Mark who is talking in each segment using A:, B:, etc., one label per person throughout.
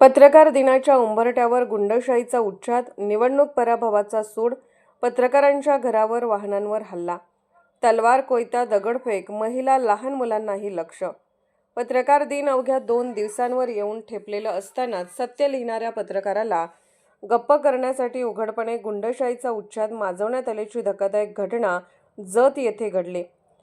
A: पत्रकार दिनाच्या उंबरठ्यावर गुंडशाहीचा उच्छाद निवडणूक पराभवाचा सूड पत्रकारांच्या घरावर वाहनांवर हल्ला तलवार कोयता दगडफेक महिला लहान मुलांनाही लक्ष. पत्रकार दिन अवघ्या दोन दिवसांवर येऊन ठेपलेलं असतानाच सत्य लिहिणाऱ्या पत्रकाराला गप्प करण्यासाठी उघडपणे गुंडशाहीचा उच्छाद माजवण्यात आल्याची धक्कादायक घटना जत येथे घडली.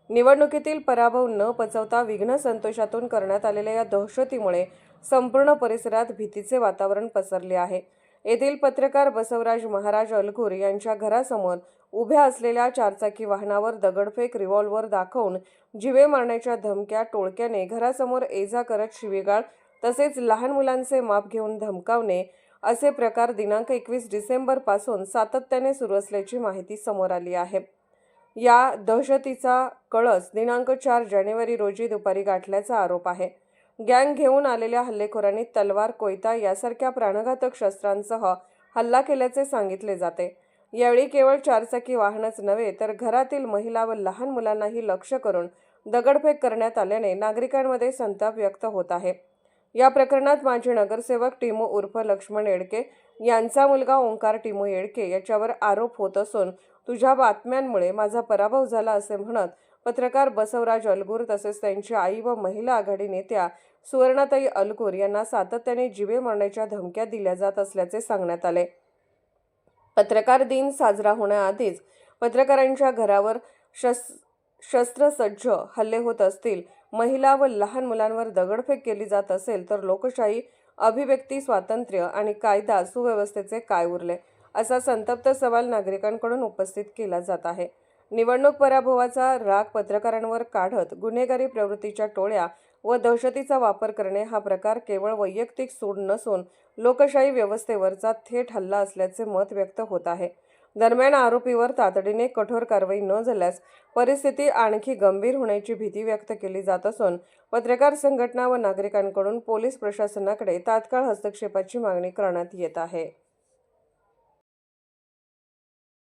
A: निवडणुकीतील पराभव न पचवता विघ्न संतोषातून करण्यात आलेल्या या दहशतीमुळे संपूर्ण परिसरात भीतीचे वातावरण पसरले आहे. येथील पत्रकार बसवराज महाराज अलखुर यांच्या घरासमोर उभ्या असलेल्या चारचाकी वाहनावर दगडफेक रिव्हॉल्वर दाखवून जिवे मारण्याच्या धमक्या टोळक्याने घरासमोर एजा करत शिवीगाळ तसेच लहान मुलांचे माप घेऊन धमकावणे असे प्रकार दिनांक एकवीस डिसेंबरपासून सातत्याने सुरू असल्याची माहिती समोर आली आहे. या दहशतीचा कळस दिनांक चार जानेवारी रोजी दुपारी गाठल्याचा आरोप आहे. गँग घेऊन आलेल्या हल्लेखोरांनी तलवार कोयता यासारख्या प्राणघातक शस्त्रांसह हल्ला केल्याचे सांगितले जाते. यावेळी केवळ चारचाकी वाहनच नव्हे तर घरातील महिला व लहान मुलांनाही लक्ष करून दगडफेक करण्यात आल्याने नागरिकांमध्ये संताप व्यक्त होत आहे. या प्रकरणात माजी नगरसेवक टिमू उर्फ लक्ष्मण येडके यांचा मुलगा ओंकार टिमू येडके याच्यावर आरोप होत असून तुझ्या बातम्यांमुळे माझा पराभव झाला असे म्हणत पत्रकार बसवराज अलगूर तसेच त्यांची आई व महिला आघाडी नेत्या सुवर्णाताई अलगूर यांना सातत्याने जिवे मारण्याच्या धमक्या दिल्या जात असल्याचे सांगण्यात आले. पत्रकार दिन साजरा होण्याआधीच पत्रकारांच्या घरावर शस् शस्त्रसज्ज हल्ले होत असतील महिला व लहान मुलांवर दगडफेक केली जात असेल तर लोकशाही अभिव्यक्ती स्वातंत्र्य आणि कायदा सुव्यवस्थेचे काय उरले? असा संतप्त सवाल नागरिकांकडून उपस्थित केला जात आहे. निवडणूक पराभवाचा राग पत्रकारांवर काढत गुन्हेगारी प्रवृत्तीच्या टोळ्या व दहशतीचा वापर करणे हा प्रकार केवळ वैयक्तिक सूड नसून लोकशाही व्यवस्थेवरचा थेट हल्ला असल्याचे मत व्यक्त होत आहे. दरम्यान आरोपीवर तातडीने कठोर कारवाई न झाल्यास परिस्थिती आणखी गंभीर होण्याची भीती व्यक्त केली जात असून पत्रकार संघटना व नागरिकांकडून पोलीस प्रशासनाकडे तात्काळ हस्तक्षेपाची मागणी करण्यात येत आहे.